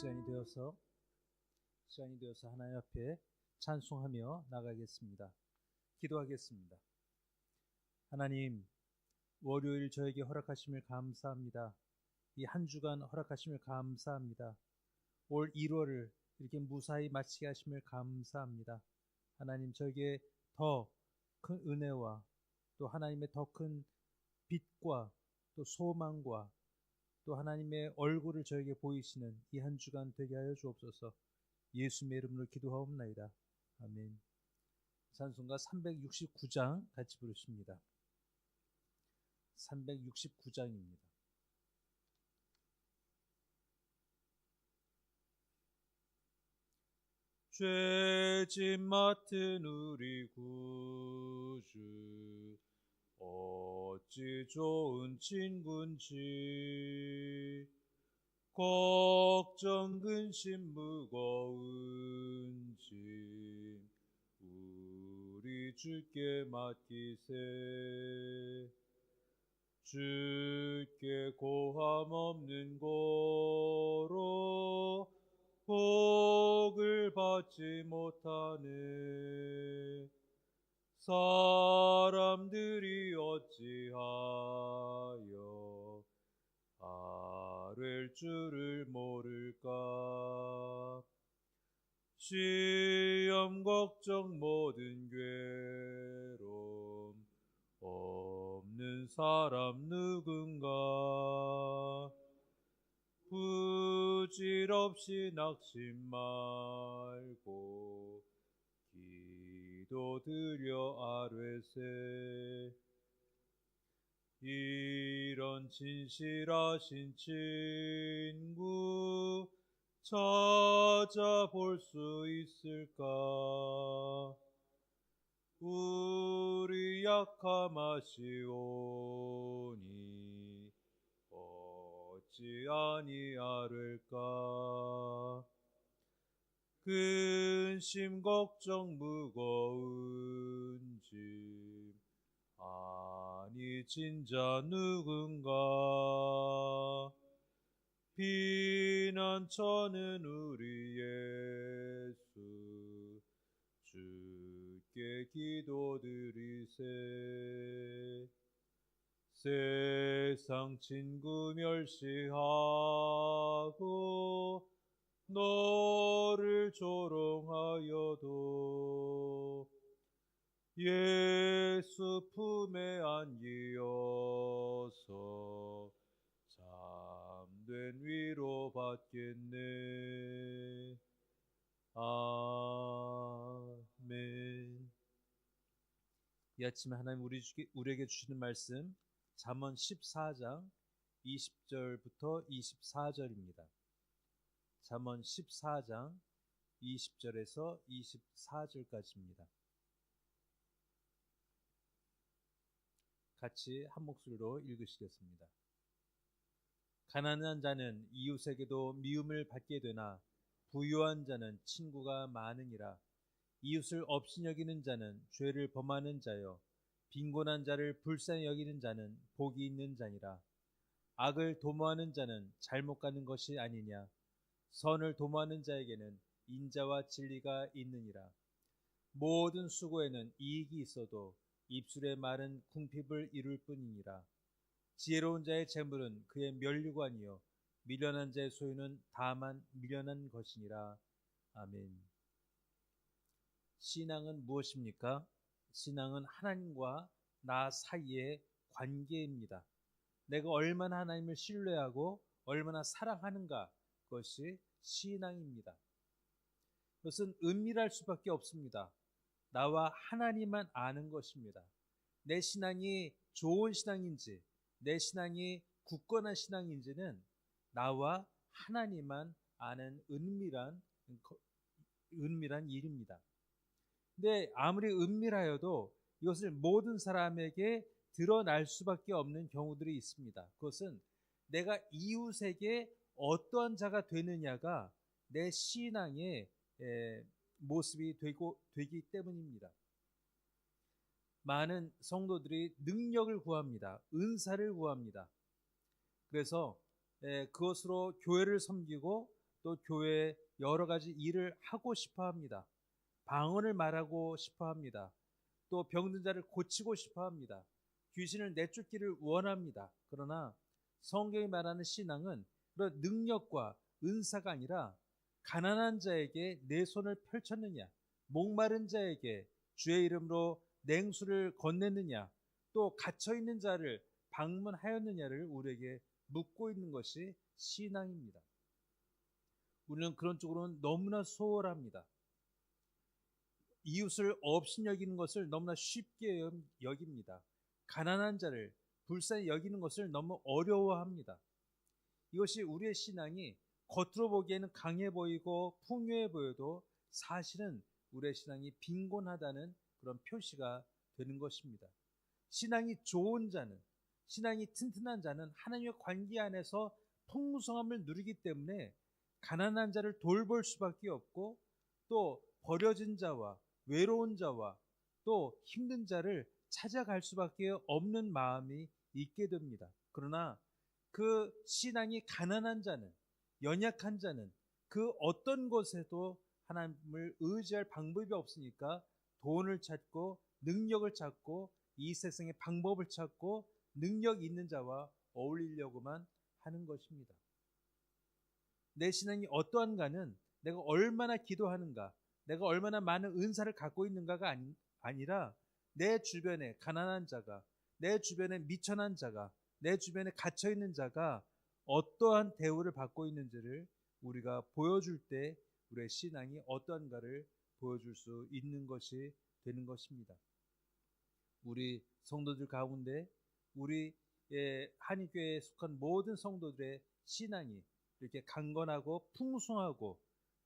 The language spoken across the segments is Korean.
시간이 되어서 시간이 되어서 하나님 앞에 찬송하며 나가겠습니다. 기도하겠습니다. 하나님, 월요일 저에게 허락하심을 감사합니다. 이 한 주간 허락하심을 감사합니다. 올 1월을 이렇게 무사히 마치게 하심을 감사합니다. 하나님, 저에게 더 큰 은혜와 또 하나님의 더 큰 빛과 또 소망과 또 하나님의 얼굴을 저에게 보이시는 이 한 주간 되게 하여 주옵소서. 예수님의 이름으로 기도하옵나이다. 아멘. 찬송가 369장 같이 부르십니다. 369장입니다. 죄짐 맡은 우리 구주 어찌 좋은 친군지. 걱정 근심 무거운 짐 우리 주께 맡기세. 주께 고함 없는 고로 복을 받지 못하네 사람들이 어찌하여 아랠 줄을 모를까? 시험 걱정 모든 괴로움 없는 사람 누군가? 부질없이 낙심 말고 기도 드려 아뢰세. 이런 진실하신 친구 찾아볼 수 있을까? 우리 약함하시오니 어찌 아니하를까 근심 걱정 무거운 짐. 아니 진자 누군가 피난처는 우리 예수 주께 기도드리세. 세상 친구 멸시하고 너를 조롱하여도 예수 품에 안기어서 참된 위로 받겠네. 아멘. 이 아침에 하나님 우리 우리에게 주시는 말씀 잠언 14장 20절부터 24절입니다. 잠언 14장 20절에서 24절까지입니다. 같이 한 목소리로 읽으시겠습니다. 가난한 자는 이웃에게도 미움을 받게 되나 부유한 자는 친구가 많으니라. 이웃을 없이 여기는 자는 죄를 범하는 자요. 빈곤한 자를 불쌍히 여기는 자는 복이 있는 자니라. 악을 도모하는 자는 잘못 가는 것이 아니냐. 선을 도모하는 자에게는 인자와 진리가 있느니라. 모든 수고에는 이익이 있어도 입술의 말은 궁핍을 이룰 뿐이니라. 지혜로운 자의 재물은 그의 멸류관이요 미련한 자의 소유는 다만 미련한 것이니라. 아멘. 신앙은 무엇입니까? 신앙은 하나님과 나 사이의 관계입니다. 내가 얼마나 하나님을 신뢰하고 얼마나 사랑하는가 그 것이 신앙입니다. 그것은 은밀할 수밖에 없습니다. 나와 하나님만 아는 것입니다. 내 신앙이 좋은 신앙인지, 내 신앙이 굳건한 신앙인지는 나와 하나님만 아는 은밀한, 은밀한 일입니다. 근데 아무리 은밀하여도 이것을 모든 사람에게 드러날 수밖에 없는 경우들이 있습니다. 그것은 내가 이웃에게 어떠한 자가 되느냐가 내 신앙의 모습이 되고 되기 때문입니다. 많은 성도들이 능력을 구합니다. 은사를 구합니다. 그래서 그것으로 교회를 섬기고 또 교회에 여러 가지 일을 하고 싶어 합니다. 방언을 말하고 싶어 합니다. 또 병든 자를 고치고 싶어 합니다. 귀신을 내쫓기를 원합니다. 그러나 성경이 말하는 신앙은 그런 능력과 은사가 아니라 가난한 자에게 내 손을 펼쳤느냐, 목마른 자에게 주의 이름으로 냉수를 건넸느냐, 또 갇혀 있는 자를 방문하였느냐를 우리에게 묻고 있는 것이 신앙입니다. 우리는 그런 쪽으로는 너무나 소홀합니다. 이웃을 없인 여기는 것을 너무나 쉽게 여깁니다. 가난한 자를 불쌍히 여기는 것을 너무 어려워합니다. 이것이 우리의 신앙이 겉으로 보기에는 강해 보이고 풍요해 보여도 사실은 우리의 신앙이 빈곤하다는 그런 표시가 되는 것입니다. 신앙이 좋은 자는, 신앙이 튼튼한 자는 하나님의 관계 안에서 풍성함을 누리기 때문에 가난한 자를 돌볼 수밖에 없고 또 버려진 자와 외로운 자와 또 힘든 자를 찾아갈 수밖에 없는 마음이 있게 됩니다. 그러나 그 신앙이 가난한 자는 연약한 자는 그 어떤 곳에도 하나님을 의지할 방법이 없으니까 돈을 찾고 능력을 찾고 이 세상의 방법을 찾고 능력 있는 자와 어울리려고만 하는 것입니다. 내 신앙이 어떠한가는 내가 얼마나 기도하는가, 내가 얼마나 많은 은사를 갖고 있는가가 아니, 아니라 내 주변에 가난한 자가, 내 주변에 미천한 자가, 내 주변에 갇혀 있는 자가 어떠한 대우를 받고 있는지를 우리가 보여줄 때 우리의 신앙이 어떠한가를 보여줄 수 있는 것이 되는 것입니다. 우리 성도들 가운데 우리 한의교회에 속한 모든 성도들의 신앙이 이렇게 강건하고 풍성하고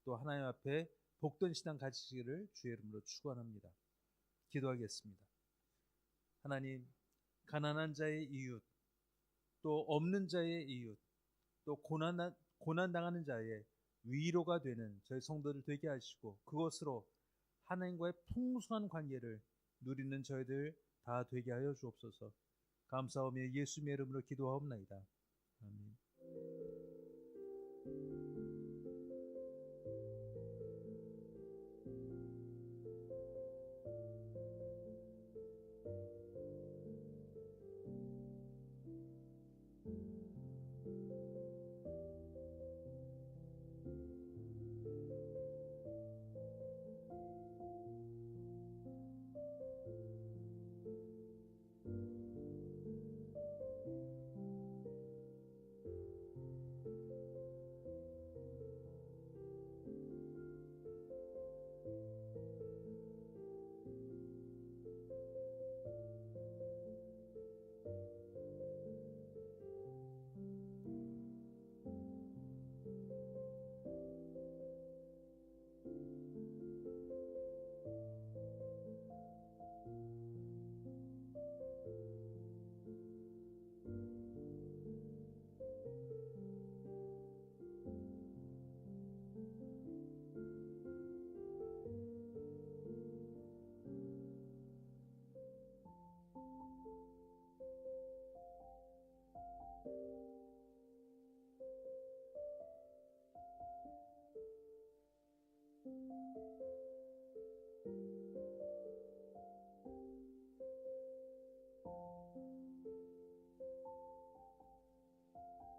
또 하나님 앞에 복된 신앙 가지시기를 주의 이름으로 축원합니다. 기도하겠습니다. 하나님 가난한 자의 이웃 또 없는 자의 이웃 또 고난 고난 당하는 자의 위로가 되는 저희 성도들 되게 하시고 그것으로 하나님과의 풍성한 관계를 누리는 저희들 다 되게 하여 주옵소서. 감사하며 예수님의 이름으로 기도하옵나이다. 아멘.